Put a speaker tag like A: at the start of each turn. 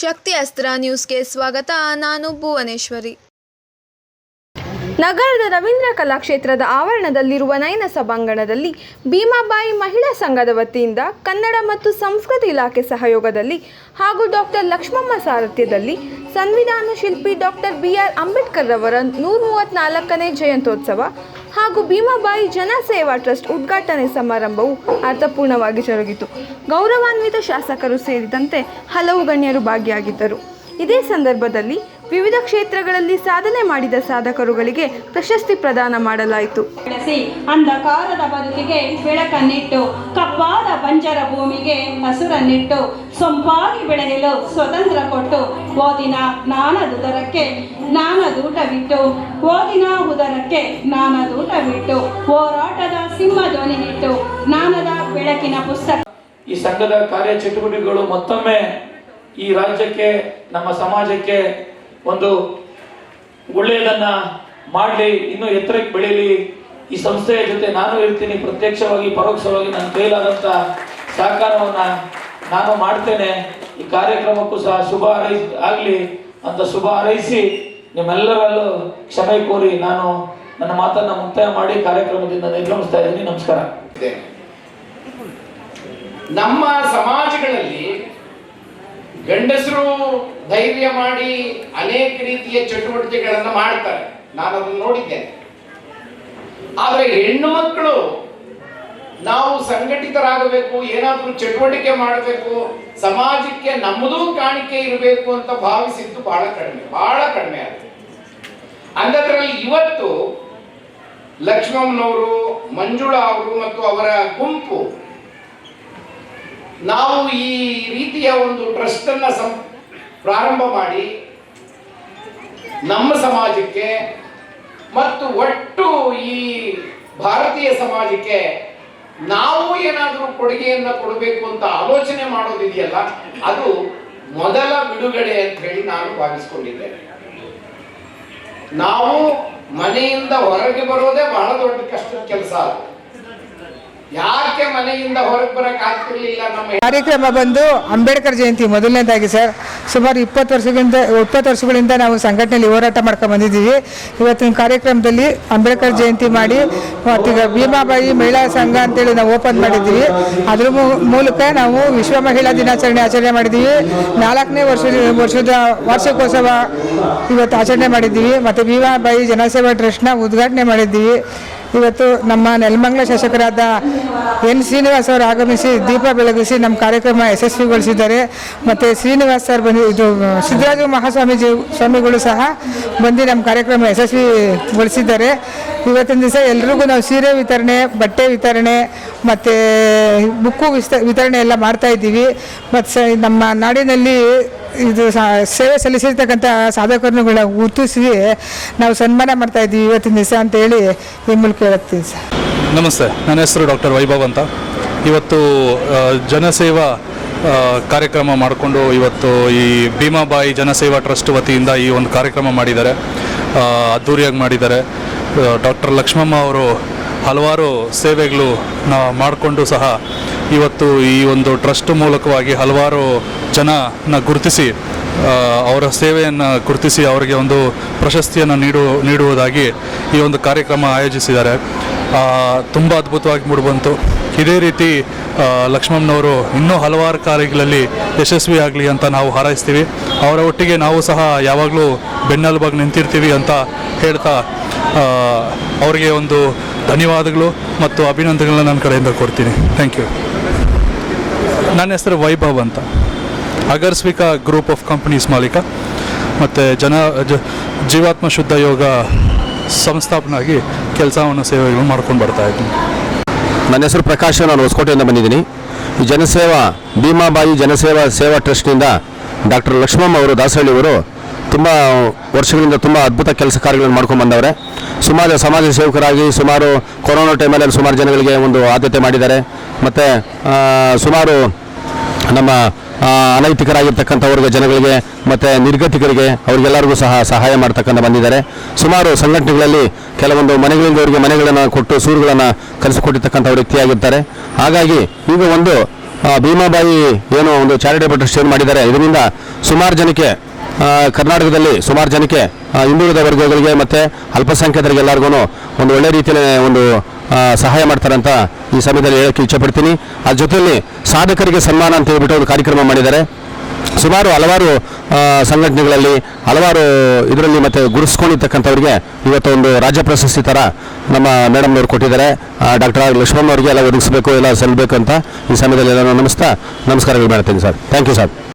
A: ಶಕ್ತಿ ಅಸ್ತ್ರ ನ್ಯೂಸ್ಗೆ ಸ್ವಾಗತ. ನಾನು ಭುವನೇಶ್ವರಿ. ನಗರದ ರವೀಂದ್ರ ಕಲಾಕ್ಷೇತ್ರದ ಆವರಣದಲ್ಲಿರುವ ನಯನ ಸಭಾಂಗಣದಲ್ಲಿ ಭೀಮಾಬಾಯಿ ಮಹಿಳಾ ಸಂಘದ ವತಿಯಿಂದ ಕನ್ನಡ ಮತ್ತು ಸಂಸ್ಕೃತಿ ಇಲಾಖೆ ಸಹಯೋಗದಲ್ಲಿ ಹಾಗೂ ಡಾಕ್ಟರ್ ಲಕ್ಷ್ಮಮ್ಮ ಸಾರಥ್ಯದಲ್ಲಿ ಸಂವಿಧಾನ ಶಿಲ್ಪಿ ಡಾಕ್ಟರ್ ಬಿ ಆರ್ ಅಂಬೇಡ್ಕರ್ ರವರ ನೂರ ಮೂವತ್ತ್ನಾಲ್ಕನೇ ಜಯಂತ್ಯೋತ್ಸವ ಹಾಗೂ ಭೀಮಾಬಾಯಿ ಜನಸೇವಾ ಟ್ರಸ್ಟ್ ಉದ್ಘಾಟನೆ ಸಮಾರಂಭವು ಅರ್ಥಪೂರ್ಣವಾಗಿ ಜರುಗಿತು. ಗೌರವಾನ್ವಿತ ಶಾಸಕರು ಸೇರಿದಂತೆ ಹಲವು ಗಣ್ಯರು ಭಾಗಿಯಾಗಿದ್ದರು. ಇದೇ ಸಂದರ್ಭದಲ್ಲಿ ವಿವಿಧ ಕ್ಷೇತ್ರಗಳಲ್ಲಿ ಸಾಧನೆ ಮಾಡಿದ ಸಾಧಕರುಗಳಿಗೆ ಪ್ರಶಸ್ತಿ ಪ್ರದಾನ ಮಾಡಲಾಯಿತು.
B: ಬೆಳೆಸಿ ಅಂಧಕಾರದ ಬದುಕಿಗೆ ಬೆಳಕನ್ನಿಟ್ಟು ಕಪ್ಪಾದ ಬಂಜರ ಭೂಮಿಗೆ ಹಸುರನ್ನಿಟ್ಟು ಸೊಂಪಾಗಿ ಬೆಳೆಯಲು ಸ್ವತಂತ್ರ ಕೊಟ್ಟು ಓದಿನ ಜ್ಞಾನದುದರಕ್ಕೆ ಜ್ಞಾನದೂಟವಿಟ್ಟು ಓದಿನ ಉದರಕ್ಕೆ ಜ್ಞಾನದೂಟವಿಟ್ಟು ಹೋರಾಟದ ಸಿಂಹ ಸಿಂಹಧ್ವನಿನಿಟ್ಟು ಜ್ಞಾನದ ಬೆಳಕಿನ ಪುಸ್ತಕ.
C: ಈ ಸಂಘದ ಕಾರ್ಯಚಟುವಟಿಕೆಗಳು ಮತ್ತೊಮ್ಮೆ ಈ ರಾಜ್ಯಕ್ಕೆ ನಮ್ಮ ಸಮಾಜಕ್ಕೆ ಒಂದು ಒಳ್ಳೆಯದನ್ನ ಮಾಡಲಿ, ಇನ್ನೂ ಎತ್ತರಕ್ಕೆ ಬೆಳೀಲಿ. ಈ ಸಂಸ್ಥೆಯ ಜೊತೆ ನಾನು ಇರ್ತೀನಿ, ಪ್ರತ್ಯಕ್ಷವಾಗಿ, ಪರೋಕ್ಷವಾಗಿ ನನ್ನ ಕೈಲಾದಂಥ ಸಹಕಾರವನ್ನ ನಾನು ಮಾಡ್ತೇನೆ. ಈ ಕಾರ್ಯಕ್ರಮಕ್ಕೂ ಸಹ ಶುಭ ಆಗಲಿ. ಅಂತ ಶುಭ ಹಾರೈಸಿ ನಿಮ್ಮೆಲ್ಲರಲ್ಲೂ ಕ್ಷಮೆ ಕೋರಿ ನಾನು ನನ್ನ ಮಾತನ್ನ ಮುಕ್ತಾಯ ಮಾಡಿ ಕಾರ್ಯಕ್ರಮದಿಂದ ನಿರ್ಗಮಿಸ್ತಾ ಇದ್ದೀನಿ. ನಮಸ್ಕಾರ.
D: ನಮ್ಮ ಸಮಾಜಗಳಲ್ಲಿ ಗಂಡಸರು ಧೈರ್ಯ ಮಾಡಿ ಅನೇಕ ರೀತಿಯ ಚಟುವಟಿಕೆಗಳನ್ನು ಮಾಡ್ತಾರೆ. ನಾನು ಅದನ್ನು ನೋಡಿದ್ದೇನೆ. ಆದರೆ ಹೆಣ್ಣು ಮಕ್ಕಳು ನಾವು ಸಂಘಟಿತರಾಗಬೇಕು, ಏನಾದರೂ ಚಟುವಟಿಕೆ ಮಾಡಬೇಕು, ಸಮಾಜಕ್ಕೆ ನಮ್ಮದೂ ಕಾಣಿಕೆ ಇರಬೇಕು ಅಂತ ಭಾವಿಸಿದ್ದು ಬಹಳ ಕಡಿಮೆ ಬಹಳ ಕಡಿಮೆ ಆಗುತ್ತೆ ಅಂಥದ್ರಲ್ಲಿ ಇವತ್ತು ಲಕ್ಷ್ಮಮ್ಮನವರು ಮಂಜುಳಾ ಅವರು ಮತ್ತು ಅವರ ಗುಂಪು ನಾವು ಈ ರೀತಿಯ ಒಂದು ಟ್ರಸ್ಟ್ ಅನ್ನ ಪ್ರಾರಂಭ ಮಾಡಿ ನಮ್ಮ ಸಮಾಜಕ್ಕೆ ಮತ್ತು ಒಟ್ಟು ಈ ಭಾರತೀಯ ಸಮಾಜಕ್ಕೆ ನಾವು ಏನಾದರೂ ಕೊಡುಗೆಯನ್ನ ಕೊಡಬೇಕು ಅಂತ ಆಲೋಚನೆ ಮಾಡೋದಿದೆಯಲ್ಲ, ಅದು ಮೊದಲ ಬಿಡುಗಡೆ ಅಂತ ಹೇಳಿ ನಾನು ಭಾವಿಸ್ಕೊಂಡಿದ್ದೇನೆ ನಾವು ಮನೆಯಿಂದ ಹೊರಗೆ ಬರೋದೇ ಬಹಳ ದೊಡ್ಡ ಕಷ್ಟದ ಕೆಲಸ ಅದು. ಯಾಕೆ ಮನೆಯಿಂದ ಹೊರಗೆ ಆಗ್ತಿರ್ಲಿಲ್ಲ
E: ಕಾರ್ಯಕ್ರಮ ಬಂದು ಅಂಬೇಡ್ಕರ್ ಜಯಂತಿ ಮೊದಲನೇದಾಗಿ ಸರ್. ಸುಮಾರು ಇಪ್ಪತ್ತು ವರ್ಷಗಳಿಂದ ಇಪ್ಪತ್ತು ವರ್ಷಗಳಿಂದ ನಾವು ಸಂಘಟನೆಯಲ್ಲಿ ಹೋರಾಟ ಮಾಡ್ಕೊಂಡು ಬಂದಿದ್ದೀವಿ. ಇವತ್ತಿನ ಕಾರ್ಯಕ್ರಮದಲ್ಲಿ ಅಂಬೇಡ್ಕರ್ ಜಯಂತಿ ಮಾಡಿ ಮತ್ತೀಗ ಭೀಮಾಬಾಯಿ ಮಹಿಳಾ ಸಂಘ ಅಂತೇಳಿ ನಾವು ಓಪನ್ ಮಾಡಿದ್ದೀವಿ. ಅದ್ರ ಮೂಲಕ ನಾವು ವಿಶ್ವ ಮಹಿಳಾ ದಿನಾಚರಣೆ ಆಚರಣೆ ಮಾಡಿದ್ದೀವಿ. ನಾಲ್ಕನೇ ವರ್ಷದ ವರ್ಷದ ವಾರ್ಷಿಕೋತ್ಸವ ಇವತ್ತು ಆಚರಣೆ ಮಾಡಿದ್ದೀವಿ. ಮತ್ತು ಭೀಮಾಬಾಯಿ ಜನಸೇವಾ ಟ್ರಸ್ಟ್ನ ಉದ್ಘಾಟನೆ ಮಾಡಿದ್ದೀವಿ. ಇವತ್ತು ನಮ್ಮ ನೆಲಮಂಗಲ ಶಾಸಕರಾದ ಎನ್ ಶ್ರೀನಿವಾಸ್ ಅವರು ಆಗಮಿಸಿ ದೀಪ ಬೆಳಗಿಸಿ ನಮ್ಮ ಕಾರ್ಯಕ್ರಮ ಯಶಸ್ವಿಗೊಳಿಸಿದ್ದಾರೆ. ಮತ್ತು ಶ್ರೀನಿವಾಸ್ ಸರ್ ಬಂದು ಇದು ಸಿದ್ದರಾಜ ಮಹಾಸ್ವಾಮೀಜಿ ಸ್ವಾಮಿಗಳು ಸಹ ಬಂದು ನಮ್ಮ ಕಾರ್ಯಕ್ರಮ ಯಶಸ್ವಿಗೊಳಿಸಿದ್ದಾರೆ. ಇವತ್ತಿನ ದಿವಸ ಎಲ್ರಿಗೂ ನಾವು ಸೀರೆ ವಿತರಣೆ, ಬಟ್ಟೆ ವಿತರಣೆ, ಮತ್ತು ಬುಕ್ಕು ವಿಸ್ತ, ವಿತರಣೆ ಎಲ್ಲ ಮಾಡ್ತಾ ಇದ್ದೀವಿ. ಮತ್ತು ಸ, ನಮ್ಮ ನಾಡಿನಲ್ಲಿ ಇದು ಸೇವೆ ಸಲ್ಲಿಸಿರ್ತಕ್ಕಂಥ ಸಾಧಕರುಗಳ ಗುರುತಿಸಿ ನಾವು ಸನ್ಮಾನ ಮಾಡ್ತಾ ಇದ್ದೀವಿ ಇವತ್ತಿನ ದಿವಸ ಅಂತ ಹೇಳಿ ಈ ಮೂಲಕ ಸರ್.
F: ನಮಸ್ತೆ. ನನ್ನ ಹೆಸರು ಡಾಕ್ಟರ್ ವೈಭವ್ ಅಂತ. ಇವತ್ತು ಜನಸೇವಾ ಕಾರ್ಯಕ್ರಮ ಮಾಡಿಕೊಂಡು ಇವತ್ತು ಈ ಭೀಮಾಬಾಯಿ ಜನಸೇವಾ ಟ್ರಸ್ಟ್ ವತಿಯಿಂದ ಈ ಒಂದು ಕಾರ್ಯಕ್ರಮ ಮಾಡಿದ್ದಾರೆ. ಅದ್ಧೂರಿಯಾಗಿ ಮಾಡಿದ್ದಾರೆ. ಡಾಕ್ಟರ್ ಲಕ್ಷ್ಮಮ್ಮ ಅವರು ಹಲವಾರು ಸೇವೆಗಳು ಮಾಡಿಕೊಂಡು ಸಹ ಇವತ್ತು ಈ ಒಂದು ಟ್ರಸ್ಟ್ ಮೂಲಕವಾಗಿ ಹಲವಾರು ಜನನ ಗುರುತಿಸಿ ಅವರ ಸೇವೆಯನ್ನು ಗುರುತಿಸಿ ಅವರಿಗೆ ಒಂದು ಪ್ರಶಸ್ತಿಯನ್ನು ನೀಡು, ನೀಡುವುದಾಗಿ ಈ ಒಂದು ಕಾರ್ಯಕ್ರಮ ಆಯೋಜಿಸಿದ್ದಾರೆ. ತುಂಬ ಅದ್ಭುತವಾಗಿ ಮೂಡಿಬಂತು. ಇದೇ ರೀತಿ ಲಕ್ಷ್ಮಮ್ಮನವರು ಇನ್ನೂ ಹಲವಾರು ಕಾರ್ಯಗಳಲ್ಲಿ ಯಶಸ್ವಿಯಾಗಲಿ ಅಂತ ನಾವು ಹಾರೈಸ್ತೀವಿ. ಅವರ ಒಟ್ಟಿಗೆ ನಾವು ಸಹ ಯಾವಾಗಲೂ ಬೆನ್ನೆಲುಬಾಗಿ ನಿಂತಿರ್ತೀವಿ ಅಂತ ಹೇಳ್ತಾ ಅವರಿಗೆ ಒಂದು ಧನ್ಯವಾದಗಳು ಮತ್ತು ಅಭಿನಂದನೆಗಳನ್ನ ನನ್ನ ಕಡೆಯಿಂದ ಕೊಡ್ತೀನಿ. ಥ್ಯಾಂಕ್ ಯು ನನ್ನ ಹೆಸರು ವೈಭವ್ ಅಂತ. ಅಗರ್ಸ್ವಿಕಾ ಗ್ರೂಪ್ ಆಫ್ ಕಂಪ್ನೀಸ್ ಮಾಲೀಕ. ಮತ್ತು ಜನ ಜೀವಾತ್ಮ ಶುದ್ಧ ಯೋಗ ಸಂಸ್ಥಾಪನಾಗಿ ಕೆಲಸವನ್ನು ಸೇವೆಗಳು ಮಾಡ್ಕೊಂಡು ಬರ್ತಾ ಇದ್ದೀನಿ.
G: ನನ್ನ ಹೆಸರು ಪ್ರಕಾಶ್ ನಾನು ಹೊಸಕೋಟೆಯಿಂದ ಬಂದಿದ್ದೀನಿ. ಜನಸೇವಾ ಭೀಮಾಬಾಯಿ ಜನಸೇವಾ ಸೇವಾ ಟ್ರಸ್ಟ್ನಿಂದ ಡಾಕ್ಟರ್ ಲಕ್ಷ್ಮಮ್ಮ ಅವರು, ದಾಸಹಳ್ಳಿ ಅವರು ತುಂಬ ವರ್ಷಗಳಿಂದ ತುಂಬ ಅದ್ಭುತ ಕೆಲಸ ಕಾರ್ಯಗಳನ್ನು ಮಾಡ್ಕೊಂಡು ಬಂದವರೆ. ಸುಮಾರು ಸಮಾಜ ಸೇವಕರಾಗಿ ಸುಮಾರು ಕೊರೋನಾ ಟೈಮಲ್ಲಿ ಸುಮಾರು ಜನಗಳಿಗೆ ಒಂದು ಆದ್ಯತೆ ಮಾಡಿದ್ದಾರೆ. ಮತ್ತು ಸುಮಾರು ನಮ್ಮ ಅನೈತಿಕರಾಗಿರ್ತಕ್ಕಂಥವ್ರಿಗೆ, ಜನಗಳಿಗೆ, ಮತ್ತು ನಿರ್ಗತಿಕರಿಗೆ, ಅವ್ರಿಗೆಲ್ಲರಿಗೂ ಸಹ ಸಹಾಯ ಮಾಡ್ತಕ್ಕಂಥ ಬಂದಿದ್ದಾರೆ. ಸುಮಾರು ಸಂಘಟನೆಗಳಲ್ಲಿ ಕೆಲವೊಂದು ಮನೆಗಳಿಂದ ಅವರಿಗೆ ಮನೆಗಳನ್ನು ಕೊಟ್ಟು ಸೂರುಗಳನ್ನು ಕಲಿಸಿಕೊಟ್ಟಿರ್ತಕ್ಕಂಥ ವ್ಯಕ್ತಿಯಾಗಿರ್ತಾರೆ. ಹಾಗಾಗಿ ಈಗ ಒಂದು ಭೀಮಾಬಾಯಿ ಏನು ಒಂದು ಚಾರಿಟೇಬಲ್ ಟ್ರಸ್ಟ್ ಏನು ಮಾಡಿದ್ದಾರೆ, ಇದರಿಂದ ಸುಮಾರು ಜನಕ್ಕೆ ಕರ್ನಾಟಕದಲ್ಲಿ ಸುಮಾರು ಜನಕ್ಕೆ ಹಿಂದುಳಿದ ವರ್ಗಗಳಿಗೆ ಮತ್ತು ಅಲ್ಪಸಂಖ್ಯಾತರಿಗೆ ಎಲ್ಲರಿಗೂ ಒಂದು ಒಳ್ಳೆ ರೀತಿಯ ಒಂದು ಸಹಾಯ ಮಾಡ್ತಾರಂತ ಈ ಸಮಯದಲ್ಲಿ ಹೇಳೋಕ್ಕೆ ಇಚ್ಛೆಪಡ್ತೀನಿ. ಅದ್ರ ಜೊತೆಯಲ್ಲಿ ಸಾಧಕರಿಗೆ ಸನ್ಮಾನ ಅಂತ ಹೇಳ್ಬಿಟ್ಟು ಒಂದು ಕಾರ್ಯಕ್ರಮ ಮಾಡಿದ್ದಾರೆ. ಸುಮಾರು ಹಲವಾರು ಸಂಘಟನೆಗಳಲ್ಲಿ, ಹಲವಾರು ಇದರಲ್ಲಿ ಮತ್ತೆ ಗುರುಸ್ಕೊಂಡಿರ್ತಕ್ಕಂಥವ್ರಿಗೆ ಇವತ್ತು ಒಂದು ರಾಜ್ಯ ಪ್ರಶಸ್ತಿ ಥರ ನಮ್ಮ ಮೇಡಮ್ನವ್ರು ಕೊಟ್ಟಿದ್ದಾರೆ. ಡಾಕ್ಟರ್ ಲಕ್ಷ್ಮಣ್ ಅವರಿಗೆ ಎಲ್ಲ ಒದಗಿಸಬೇಕು, ಎಲ್ಲ ಸಲ್ಲಬೇಕು ಅಂತ ಈ ಸಮಯದಲ್ಲಿ ಎಲ್ಲ ನಮಸ್ತಾ, ನಮಸ್ಕಾರಗಳು ಮಾಡ್ತೀನಿ ಸರ್. Thank you sir